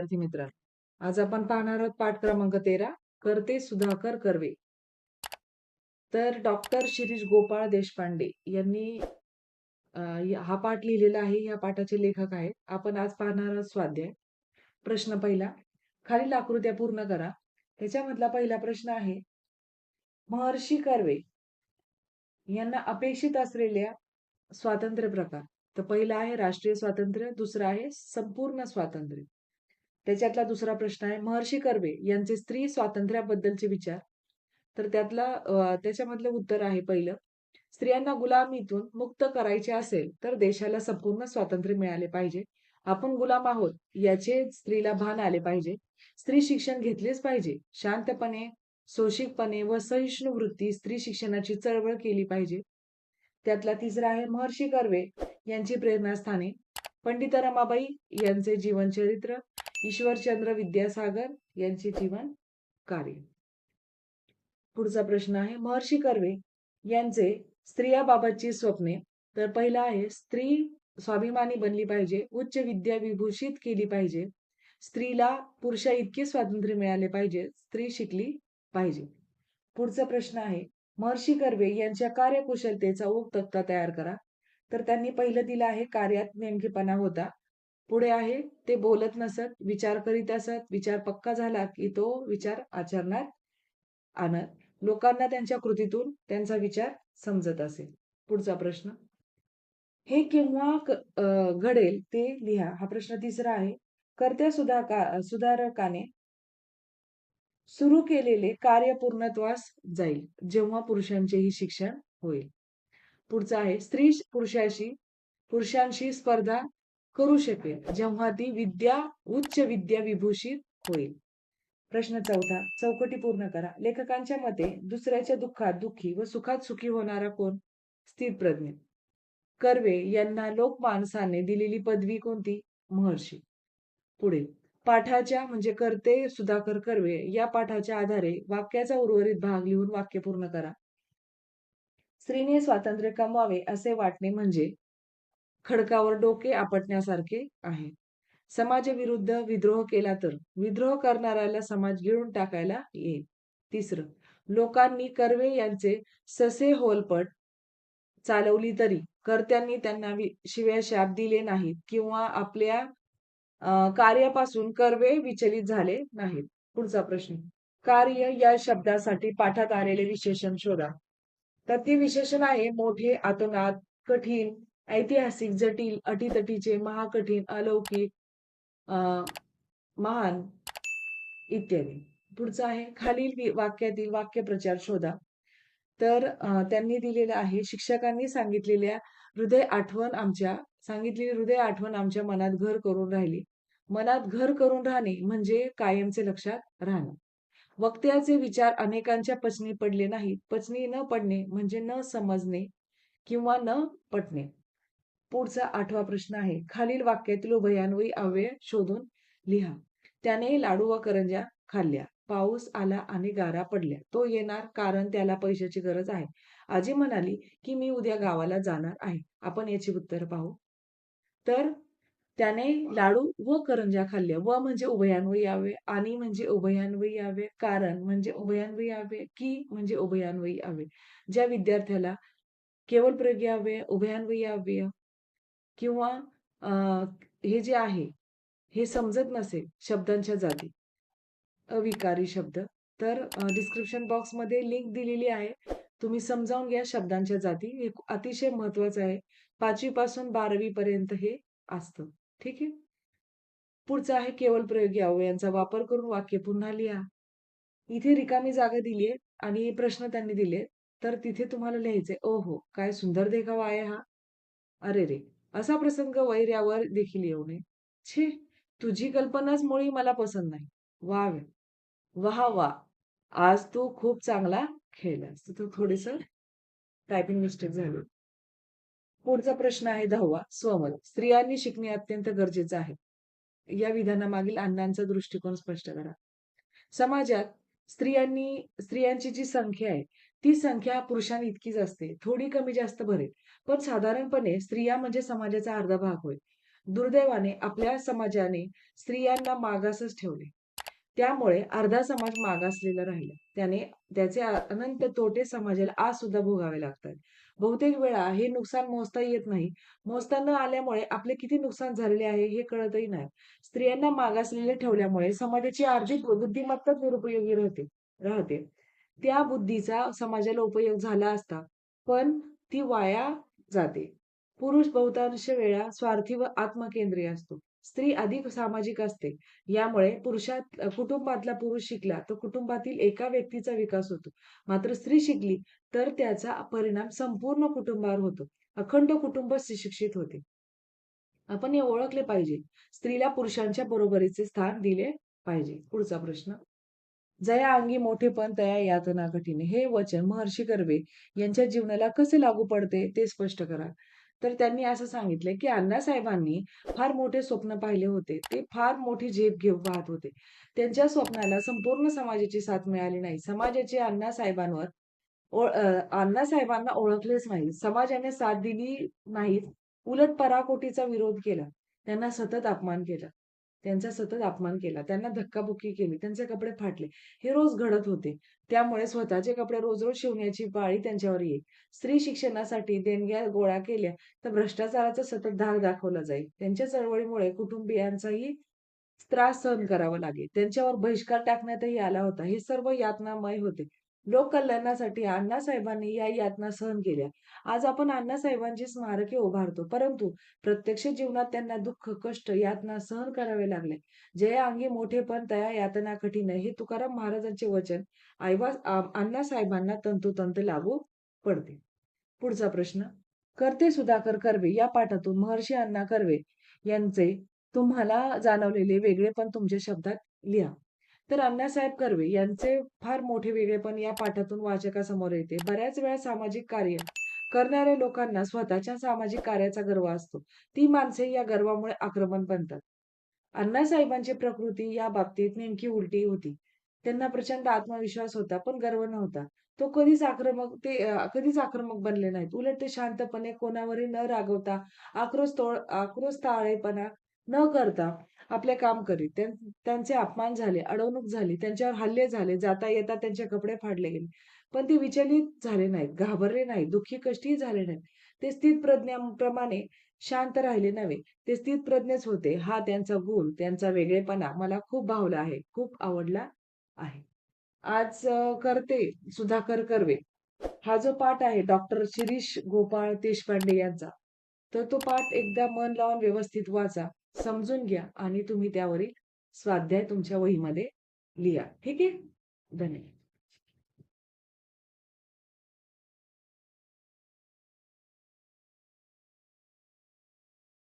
विद्यार्थी मित्रांनो. आज आपण पाहणार आहोत पाठ क्रमांक तेरा करते सुधाकर कर्वे. तर डॉक्टर शिरीष गोपाळ देशपांडे यांनी हा पाठ लिहिलेला आहे. या पाठाचे लेखक आहेत. आपण आज पाहणार आहोत स्वाध्याय. प्रश्न पहिला खालील आकृत्या पूर्ण करा. त्याच्यामधला पहिला प्रश्न आहे महर्षी कर्वे यांना अपेक्षित असलेल्या स्वातंत्र्य प्रकार. तर पहिला आहे राष्ट्रीय स्वातंत्र्य दुसरा आहे संपूर्ण स्वातंत्र्य. त्याच्यातला दुसरा प्रश्न आहे महर्षी कर्वे यांचे स्त्री स्वातंत्र्याबद्दलचे विचार. तर त्यातला त्याच्यामधलं उत्तर आहे पहिलं. स्त्रियांना गुलामीतून मुक्त करायचे असेल तर देशाला संपूर्ण स्वातंत्र्य मिळाले पाहिजे. आपण गुलाम आहोत याचे स्त्रीला भान आले पाहिजे. स्त्री शिक्षण घेतलेच पाहिजे. शांतपणे सोशिकपणे व सहिष्णू वृत्ती स्त्री शिक्षणाची चळवळ केली पाहिजे. त्यातला तिसरा आहे महर्षी कर्वे यांची प्रेरणास्थाने. पंडित रमाबाई यांचे जीवनचरित्र ईश्वरचंद्र विद्यासागर यांचे जीवन कार्य. पुढचा प्रश्न आहे महर्षी कर्वे यांचे स्त्रियाबाबतची स्वप्ने. तर पहिला आहे स्त्री स्वाभिमानी बनली पाहिजे उच्च विद्या विभूषित केली पाहिजे स्त्रीला पुरुषा इतके स्वातंत्र्य मिळाले पाहिजे स्त्री शिकली पाहिजे. पुढचा प्रश्न आहे महर्षी कर्वे यांच्या कार्यकुशलतेचा ओघ तक्ता तयार करा. तर त्यांनी पहिलं दिलं आहे कार्यात नेमकेपणा होता. पुढे आहे ते बोलत नसत विचार करीत असत विचार पक्का झाला की तो विचार आचरणात आणत. लोकांना त्यांच्या कृतीतून त्यांचा विचार समजत असेल पुढचा प्रश्न. हे केव्हा घडेल ते लिहा. हा प्रश्न तिसरा आहे. कर्त्या सुधाका सुधारकाने सुरू केलेले कार्य पूर्णत्वास जाईल जेव्हा पुरुषांचेही शिक्षण होईल. पुढचं आहे. स्त्री पुरुषाशी पुरुषांशी स्पर्धा करू शकेल जेव्हा ती विद्या उच्च विद्या विभूषित होईल. प्रश्न चौथा चौकटी पूर्ण करा. लेखकांच्या मते दुसऱ्याच्या दुःखात दुःखी व सुखात सुखी होणारा कोण? स्थितप्रज्ञ कर्वे यांना लोक माणसाने दिलेली पदवी कोणती? महर्षी. पुढे पाठाच्या म्हणजे कर्ते सुधाकर कर्वे या पाठाच्या आधारे वाक्याचा उर्वरित भाग लिहून वाक्य पूर्ण करा. स्त्रीने स्वातंत्र्य कमवावे असे वाटणे म्हणजे खडकावर डोके आपटण्यासारखे आहे. समाजाविरुद्ध विद्रोह केला तर विद्रोह करणाऱ्याला समाज गिळून टाकायला येईल. तिसरं लोकांनी कर्वे यांचे ससे होलपट चालवली तरी कर्त्यांनी त्यांना शिव्या शाप दिले नाहीत किंवा आपल्या अं, कार्यापासून कर्वे विचलित झाले नाहीत. पुढचा प्रश्न कार्य या शब्दासाठी पाठात आलेले विशेषण शोधा. तर ते विशेषण आहे मोठे आतोनात कठीण ऐतिहासिक जटिल अटीतटीचे महाकठीण अलौकिक अं, महान इत्यादी. पुढचं आहे खालील वाक्यातील वाक्यप्रचार शोधा. तर त्यांनी दिलेलं आहे शिक्षकांनी सांगितलेल्या हृदय आठवण आमच्या सांगितलेली हृदय आठवण आमच्या मनात घर करून राहिली. मनात घर करून राहणे म्हणजे कायमचे लक्षात राहणं. वक्त्याचे विचार अनेकांच्या पचनी पडले नाहीत. पचनी न पडणे म्हणजे न समजणे किंवा न पटणे. पुढचा आठवा प्रश्न आहे. खालील वाक्यातील उभयान्वयी अव्यय शोधून लिहा. त्याने लाडू व करंज्या खाल्ल्या. पाऊस आला आणि गारा पडल्या. तो येणार कारण त्याला पैशाची गरज आहे. आजी म्हणाली की मी उद्या गावाला जाणार आहे. आपण याची उत्तर पाहू. तर त्याने लाडू व करंज्या खाल्ल्या. व म्हणजे उभयान्वयी यावे आणि म्हणजे उभयान्वयी यावे कारण म्हणजे उभयान्वयी यावे की म्हणजे उभयान्वयी यावे ज्या विद्यार्थ्याला केवळ प्रयोग यावे उभयान्वयी यावे किंवा हे जे आहे हे समजत नसेल शब्दांच्या जाती अविकारी शब्द. तर डिस्क्रिप्शन बॉक्समध्ये लिंक दिलेली आहे. तुम्ही समजावून घ्या शब्दांच्या जाती हे अतिशय महत्वाचं आहे. पाचवी पासून बारावी पर्यंत हे असतं. ठीक आहे? पुढचं आहे केवळ प्रयोगी अवयांचा वापर करून वाक्य पुन्हा लिहा. इथे रिकामी जागा दिली आहे आणि प्रश्न त्यांनी दिले तर तिथे तुम्हाला लिहायचंय हो काय सुंदर देखावा आहे हा. अरे रे असा प्रसंग वैर्यावर देखील येऊ नये. छे तुझी कल्पनाच मुळी मला पसंत नाही. वा वे. वाह वा. आज तू खूप चांगला खेळलास. तर थोडस टायपिंग मिस्टेक झाली. पुढचा प्रश्न आहे दहावा. स्वमत. स्त्रियांनी शिकणे अत्यंत गरजेचं आहे. या विधानामागील अण्णांचा दृष्टिकोन स्पष्ट करा. समाजात स्त्रियांनी स्त्रियांची जी संख्या आहे ती संख्या पुरुषांनी इतकीच असते. थोडी कमी जास्त भरेल पण साधारणपणे स्त्रिया म्हणजे समाजाचा अर्धा भाग होय. दुर्दैवाने आपल्या समाजाने स्त्रियांना मागासच ठेवले. त्यामुळे अर्धा समाज मागासलेला राहिला. त्याने त्याचे अनंत तोटे समाजाला आज सुद्धा भोगावे लागतात. बहुतेक वेळा हे नुकसान मोजता येत नाही. मोजता न आल्यामुळे आपले किती नुकसान झालेले आहे हे कळतही नाही. स्त्रियांना मागासलेले ठेवल्यामुळे समाजाची आर्थिक बुद्धिमत्ता निरुपयोगी राहते राहते. त्या बुद्धीचा समाजाला उपयोग झाला असता, पण ती वाया जाते. पुरुष बहुतांश वेळा स्वार्थी व आत्मकेंद्रीय असतो. स्त्री अधिक सामाजिक असते. यामुळे पुरुषात कुटुंबातला पुरुष शिकला तर कुटुंबातील एका व्यक्तीचा विकास होतो. मात्र स्त्री शिकली तर त्याचा परिणाम संपूर्ण कुटुंबावर होतो. अखंड कुटुंब सुशिक्षित होते. आपण हे ओळखले पाहिजे. स्त्रीला पुरुषांच्या बरोबरीचे स्थान दिले पाहिजे. पुढचा प्रश्न. जया अंगी मोठेपण तया यातना कठीण. हे वचन महर्षी कर्वे यांच्या जीवनाला कसे लागू पडते ते स्पष्ट करा. तर त्यांनी असं सांगितलंय, की अण्णासाहेबांनी फार मोठे स्वप्न पाहिले होते. ते फार मोठी झेप घेऊन पाहत होते. त्यांच्या स्वप्नाला संपूर्ण समाजाची साथ मिळाली नाही. समाजाचे अण्णासाहेबांवर अण्णासाहेबांना ओळखलेच नाही. समाजाने साथ दिली नाही उलट पराकोटीचा विरोध केला. त्यांना सतत अपमान केला. त्यांचा सतत अपमान केला. त्यांना धक्काबुक्की केली. त्यांचे कपडे फाटले. हे रोज घडत होते. त्यामुळे स्वतःचे कपडे रोज-रोज शिवण्याची पाळी त्यांच्यावर येईल. स्त्री शिक्षणासाठी देणग्या गोळा केल्या तर भ्रष्टाचाराचा सतत धाक दाखवला जाईल. त्यांच्या चळवळीमुळे कुटुंबियांचाही त्रास सहन करावा लागेल. त्यांच्यावर बहिष्कार टाकण्यातही आला होता. हे सर्व यातनामय होते. लोककल्याणासाठी अण्णासाहेबांनी या यातना सहन केल्या. आज आपण अण्णासाहेबांची स्मारके उभारतो. परंतु प्रत्यक्ष जीवनात त्यांना दुःख, कष्ट, यातना सहन करावे लागले. जया अंगी मोठेपण तया यातना कठीण. हे तुकाराम महाराजांचे वचन आईवा अण्णासाहेबांना तंतोतंत लागू पडते. पुढचा प्रश्न. करते सुधाकर कर्वे या पाठातून महर्षी अण्णा कर्वे यांचे तुम्हाला जाणवलेले वेगळेपण तुमच्या शब्दात लिहा. तर अण्णासाहेब कर्वे यांचे फार मोठे वेगळेपण या पाठातून वाचकासमोर येते. बऱ्याच वेळा सामाजिक कार्य करणाऱ्या लोकांना स्वतःच्या सामाजिक कार्याचा गर्व असतो. ती माणसे या गर्वामुळे आक्रमण बनतात. अण्णासाहेबांची प्रकृती या बाबतीत नेमकी उलटी होती. त्यांना प्रचंड आत्मविश्वास होता, पण गर्व नव्हता. तो कधीच आक्रमक ते कधीच आक्रमक बनले नाहीत. उलट ते शांतपणे कोणावरही न रागवता, आक्रोश तोळ आक्रोशताळेपणा न करता आपले काम करीत. त्यांचे अपमान झाले, अडवणूक झाली, त्यांच्यावर हल्ले झाले, जाता येता त्यांचे कपडे फाडले गेले. पण ते विचलित झाले नाहीत, घाबरले नाहीत, दुःखी कष्टही झाले नाहीत. ते स्थितप्रज्ञाप्रमाणे शांत राहिले नव्हे. ते स्थितप्रज्ञच होते. हा त्यांचा गुण, त्यांचा वेगळेपणा मला खूप भावला आहे, खूप आवडला आहे. आज करते सुधाकर कर्वे हा जो पाठ आहे डॉक्टर शिरीष गोपाळ देशपांडे यांचा, तर तो पाठ एकदा मन लावून व्यवस्थित वाचा, समजून घ्या आणि तुम्ही त्यावरील स्वाध्याय तुमच्या वहीमध्ये लिहा. ठीक आहे? धन्यवाद.